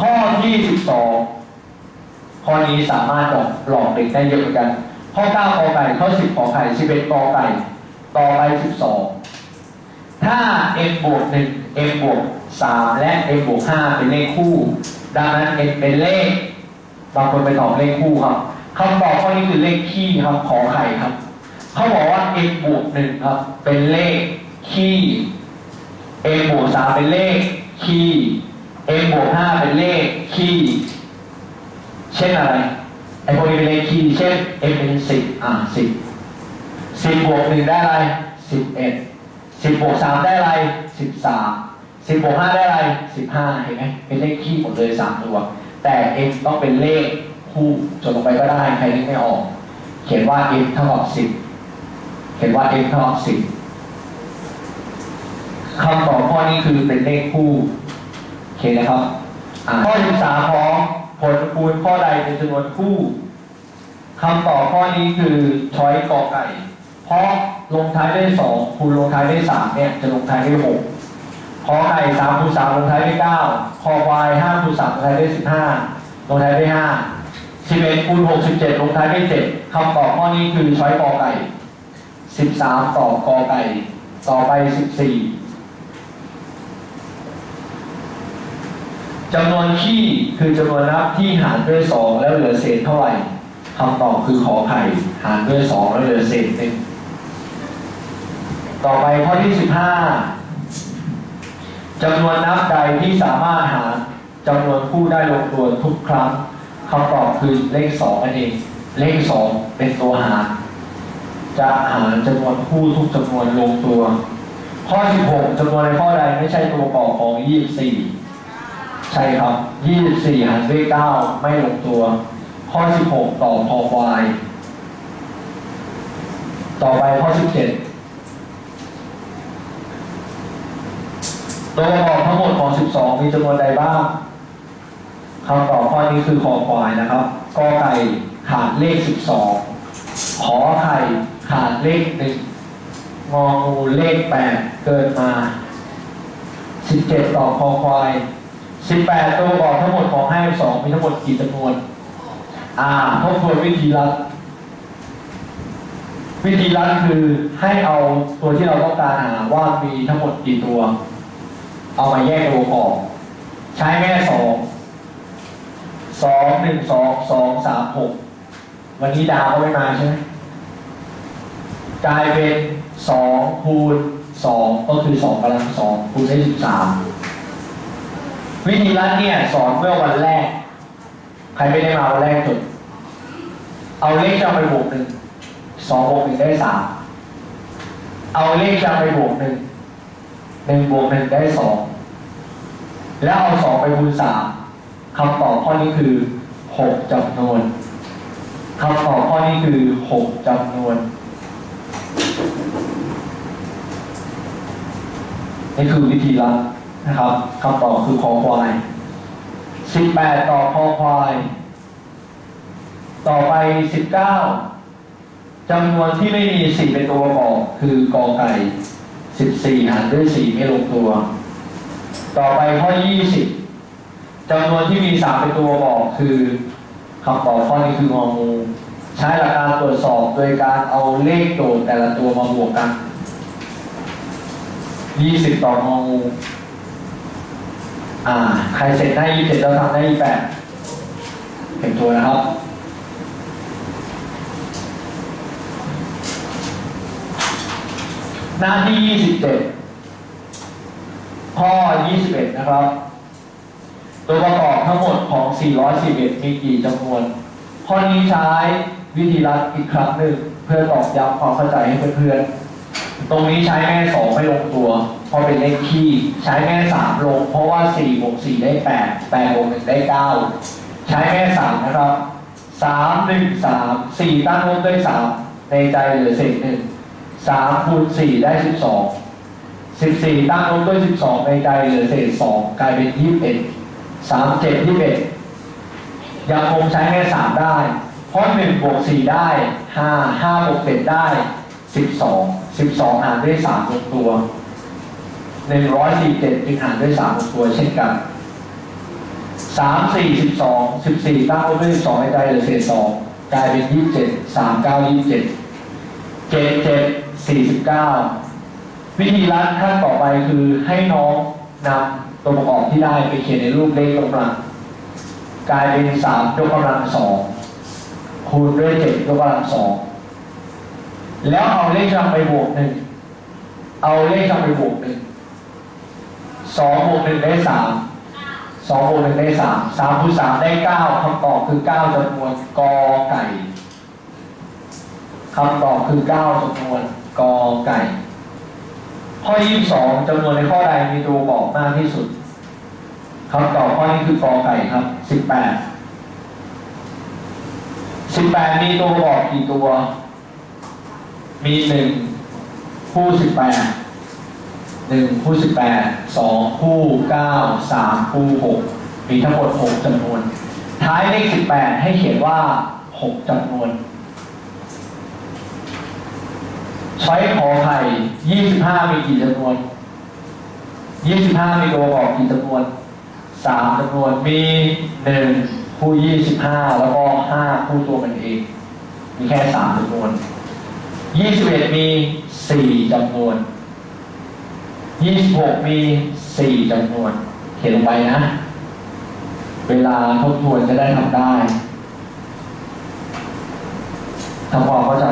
ข้อที่สิบสองข้อนี้สามารถหลอกหลอกเด็กได้เยอะเหมือนกัน ข้อเก้ากอไก่ข้อสิบขอไข่สิบเอ็ดกอไก่ต่อไปสิบสองถ้า m บวกหนึ่ง m บวกสามและ m บวกห้าเป็นเลขคู่ ดังนั้น m เป็นเลข บางคนไปตอบเลขคู่ครับคำตอบข้อนี้คือเลขคี่ครับขอไข่ครับ เขาบอกว่า m บวกหนึ่งครับ เป็นเลขคี่ m บวกสามเป็นเลขคี่ m บวกห้าเป็นเลขคี่เช่นอะไรไอ้พวกนี้เป็นเลขคี่เช่น m เป็นสิบอะสิบสิบบวกหนึ่งได้อะไรสิบเอ็ดสิบบวกสามได้อะไรสิบสามสิบบวกห้าได้อะไรสิบห้าเห็นไหมเป็นเลขคี่หมดเลยสามตัว แต่ m ต้องเป็นเลขคู่จดลงไปก็ได้ใครนึกไม่ออก เขียนว่า m เท่ากับสิบเขียนว่า m เท่ากับสิบคำตอบข้อนี้คือเป็นเลขคู่ เคนะครับข้อที่สามของผลคูณข้อใดเป็นจำนวนคู่คำตอบข้อนี้คือช้อยกอไก่ เพราะลงท้ายด้วยสองคูณลงท้ายด้วยสามเนี่ยจะลงท้ายด้วยหกขอไก่สามคูณสามลงท้ายด้วยเก้าคอควายห้าคูณสามลงท้ายด้วยสิบห้าลงท้ายด้วยห้าสิบเอ็ดคูณหกสิบเจ็ดลงท้ายด้วยเจ็ดคำตอบข้อนี้คือช้อยกอไก่สิบสามตอบกอไก่ ต่อไปสิบสี่ จำนวนขี้คือจำนวนนับที่หารด้วยสองแล้วเหลือเศษเท่าไหร่คำตอบคือขอไข่หารด้วยสองแล้วเหลือเศษหนึ่งต่อไปข้อที่สิบห้าจำนวนนับใดที่สามารถหารจำนวนคู่ได้ลงตัวทุกครั้งคำตอบคือเลขสองนั่นเองเลขสองเป็นตัวหารจะหารจำนวนคู่ทุกจำนวนลงตัว ข้อ 16จำนวนในข้อใดไม่ใช่ตัวประกอบของ 24 ใช่ครับ 24หารด้วย9ไม่ลงตัว ข้อ 16 ต่อพอควาย ต่อไปข้อ 17 ตัวประกอบทั้งหมดของ 12 มีจำนวนใดบ้างคำตอบข้อนี้คือคอควายนะครับกอไก่ขาดเลข 12 ขอไข่ขาดเลขหนึ่งงองูเลข 8 เกิดมา 17 ต่อคอควาย 18 ตัวประกอบทั้งหมดของให้สองมีทั้งหมดกี่จำนวน อ่าทบทวนวิธีรัด วิธีรัดคือให้เอาตัวที่เราต้องการหาว่ามีทั้งหมดกี่ตัว เอามาแยกตัวประกอบใช้แม่สองสองหนึ่งสองสองสามหกวันนี้ดาวก็ไม่มาใช่ไหมกลายเป็นสองคูณสองก็คือสองกำลังสองคูณได้สิบสาม วิธีรัดเนี่ยสอนเมื่อวันแรก ใครไม่ได้มาวันแรกจดเอาเลขจำไปบวกหนึ่งสองบวกหนึ่งได้สามเอาเลขจำไปบวกหนึ่งหนึ่งบวกหนึ่งได้สองแล้วเอาสองไปคูณสามคำตอบข้อนี้คือหกจำนวนคำตอบข้อนี้คือหกจำนวนนี่คือวิธีรัด นะครับคำตอบคือคอควาย18ต่อคอควาย ต่อไป19จำนวนที่ไม่มี4เป็นตัวประกอบคือกอไก่14หารด้วย4ไม่ลงตัว ต่อไปข้อ20จำนวนที่มี3เป็นตัวประกอบคือคำตอบข้อนี้คืององูใช้หลักการตรวจสอบโดยการเอาเลขโดดแต่ละตัวมาบวกกัน20ต่ององู อ่า ใครเสร็จได้ยี่สิบเจ็ดเราทำได้ยี่แปดเห็นตัวนะครับหน้าที่ยี่สิบเจ็ดข้อยี่สิบเอ็ดนะครับ ตัวประกอบทั้งหมดของ 411 มีกี่จำนวน ข้อนี้ใช้วิธีรัดอีกครั้งหนึ่ง เพื่อตอกย้ำความเข้าใจให้เพื่อนๆ ตรงนี้ใช้แม่สองไม่ลงตัว เพราะเป็นเลขคี่ ใช้แม่สามลง เพราะว่าสี่บวกสี่ได้แปดแปดบวกหนึ่งได้เก้าใช้แม่สามนะครับสามหนึ่งสามสี่ตั้งลบด้วยสามในใจเหลือเศษหนึ่งสามคูณสี่ได้สิบสองสิบสี่ตั้งลบด้วยสิบสองในใจเหลือเศษสองกลายเป็นยี่สิบเอ็ดสามเจ็ดยี่สิบเอ็ดยังคงใช้แม่สามได้ เพราะหนึ่งบวกสี่ได้ห้าห้าบวกเจ็ดได้สิบสอง สิบสองหารด้วยสามลงตัวหนึ่งร้อยสี่เจ็ดจึงหารด้วยสามตัวเช่นกันสามสี่สิบสองสิบสี่ตั้งลบด้วยสิบสองให้ใจเหลือเศษสองกลายเป็นยี่สิบเจ็ดสามเก้ายี่สิบเจ็ดเจ็ดเจ็ดสี่สิบเก้าวิธีรัดขั้นต่อไปคือให้น้องนำตัวประกอบที่ได้ไปเขียนในรูปเลขกำลัง กลายเป็นสามยกกำลังสองคูณด้วยเจ็ดยกกำลังสอง แล้วเอาเลขจำไปบวกหนึ่งเอาเลขจำไปบวกหนึ่งสองบวกหนึ่งได้สามสองบวกหนึ่งได้สามสามคูณสามได้เก้าคำตอบคือเก้าจำนวนกอไก่คำตอบคือเก้าจำนวนกอไก่ ข้อยี่สิบสองจำนวนในข้อใดมีตัวบอกมากที่สุดคำตอบข้อนี้คือกอไก่ครับสิบแปดสิบแปดมีตัวบอกกี่ตัว มีหนึ่งคู่สิบแปดหนึ่งคู่สิบแปดสองคู่เก้าสามคู่หกมีทั้งหมดหกจำนวน ท้ายเลขสิบแปดให้เขียนว่าหกจำนวน ใช้ขอไข่ยี่สิบห้ามีกี่จำนวนยี่สิบห้ามีตัวบอกกี่จำนวนสามจำนวนมีหนึ่งคู่ยี่สิบห้าแล้วก็ห้าคู่ตัวมันเอง มีแค่สามจำนวน ยี่สิบเอ็ดมีสี่จำนวนยี่สิบหกมีสี่จำนวน เขียนลงไปนะ เวลาทบทวนจะได้ทำได้ทำความเข้าใจ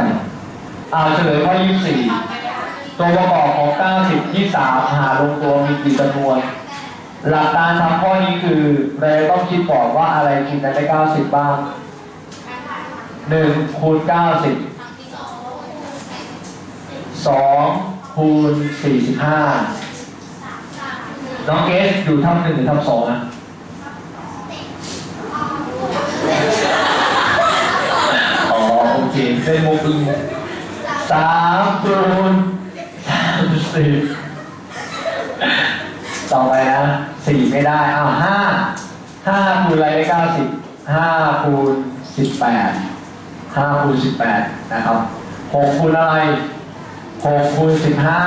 อ่าเฉลยข้อยี่สี่ตัวประกอบของเก้าสิบที่สามหาลงตัวมีกี่จำนวน หลักการทำข้อนี้คือเราต้องคิดก่อนว่าอะไรคูณกันได้เก้าสิบบ้างหนึ่งคูณเก้าสิบ สองคูณสี่สิบห้าน้องเกสอยู่ทับหนึ่งหรือทับสองนะอ๋อโอเคเป็นโมกุลสามคูณสามสิบต่อไปนะสี่ไม่ได้อ้าวห้าห้าคูณอะไรได้เก้าสิบห้าคูณสิบแปดห้าคูณสิบแปดนะครับหกคูณอะไร หกคูณสิบห้า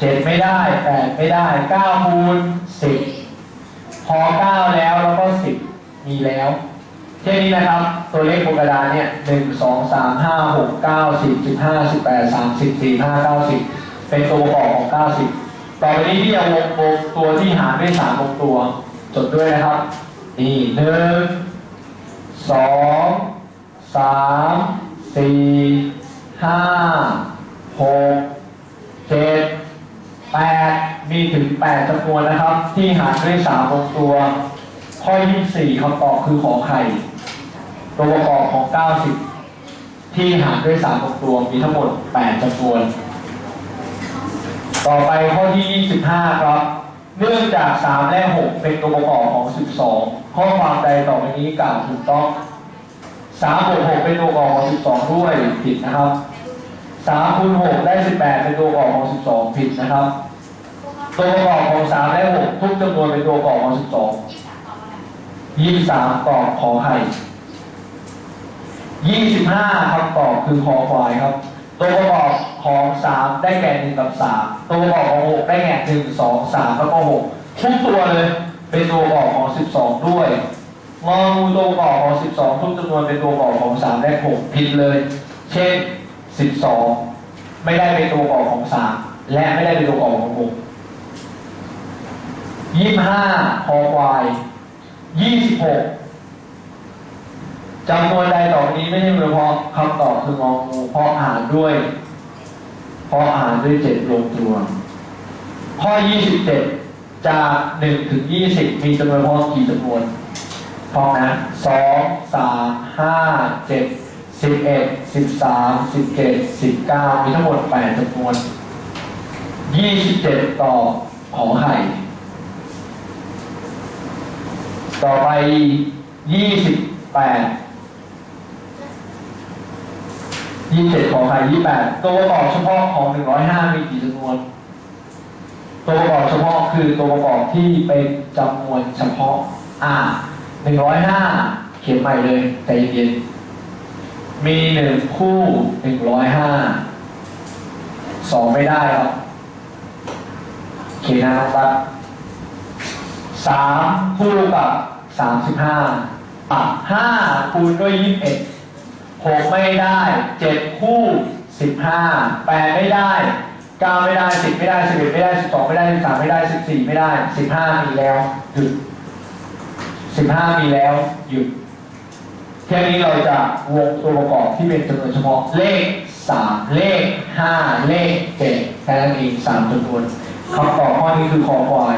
เจ็ดไม่ได้แปดไม่ได้เก้าคูณสิบพอเก้าแล้วแล้วก็สิบมีแล้วแค่นี้นะครับ ตัวเลขบนกระดานเนี่ยหนึ่งสองสามห้าหกเก้าสิบสิบห้าสิบแปดสามสิบสี่ห้าเก้าสิบเป็นตัวประกอบของเก้าสิบต่อไปนี้ที่จะวงวงตัวที่หารด้วยสามวงตัวจดด้วยนะครับ นี่หนึ่งสองสามสี่ห้า หกเจ็ดแปดมีถึงแปดจำนวนนะครับ ที่หารด้วยสามวงตัว ข้อยี่สี่คำตอบคือขอไข่ตัวประกอบของเก้าสิบที่หารด้วยสามวงตัวมีทั้งหมดแปดจำนวน ต่อไปข้อที่25ครับเนื่องจาก 3 และ 6 เป็นตัวประกอบของ 12 ข้อความใดต่อไปนี้กล่าวถูกต้อง 3 บวก 6 เป็นตัวประกอบของ 12 ด้วยผิดนะครับ 3คูณ6ได้18เป็นตัวประกอบของ12ผิดนะครับ ตัวประกอบของ3และ6ทุกจำนวนเป็นตัวประกอบของ12 23ตอบขอไข่25คำตอบคือคอควายครับ ตัวประกอบของ3ได้แก่1กับ3ตัวประกอบของ6ได้แก่1 2 3แล้วก็6ทุกตัวเลยเป็นตัวประกอบของ12ด้วยงองูตัวประกอบของ12ทุกจำนวนเป็นตัวประกอบของ3และ6ผิดเลย เช่น 12 ไม่ได้เป็นตัวประกอบของ 3 และไม่ได้เป็นตัวประกอบของ6 25คอควาย26จำนวนใดต่อนี้ไม่ใช่เฉพาะคำตอบคืององูเพราะอ่านด้วยเพราะอ่านด้วยเจ็ดลงตัว ข้อ 27 จาก1ถึง 20 มีจำนวนพอกี่จำนวนพร้อมนะ2 3 5 7 11 13 17 19มีทั้งหมด8จำนวน27ต่อของไข่ต่อไป28ยี่สิบเจ็ดของไข่ยี่แปดตัวประกอบเฉพาะของหนึ่งร้อยห้ามีกี่จำนวน ตัวประกอบเฉพาะคือตัวประกอบที่เป็นจำนวนเฉพาะ อ่าหนึ่งร้อยห้าเขียนใหม่เลยใจเย็น มีหนึ่งคู่หนึ่งร้อยห้าสองไม่ได้ครับเขียนนะครับสามคู่กับสามสิบห้าอะห้าคูณด้วยยี่สิบเอ็ดหกไม่ได้เจ็ดคู่สิบห้าแปดไม่ได้เก้าไม่ได้สิบไม่ได้สิบเอ็ดไม่ได้สิบสองไม่ได้สิบสามไม่ได้สิบสี่ไม่ได้สิบห้ามีแล้วหยุดสิบห้ามีแล้วหยุด แค่นี้เราจะวงตัวประกอบที่เป็นจำนวนเฉพาะเลข 3 เลข 5 เลข7แค่นั้นเอง3จำนวนคำตอบข้อนี้คือคอควาย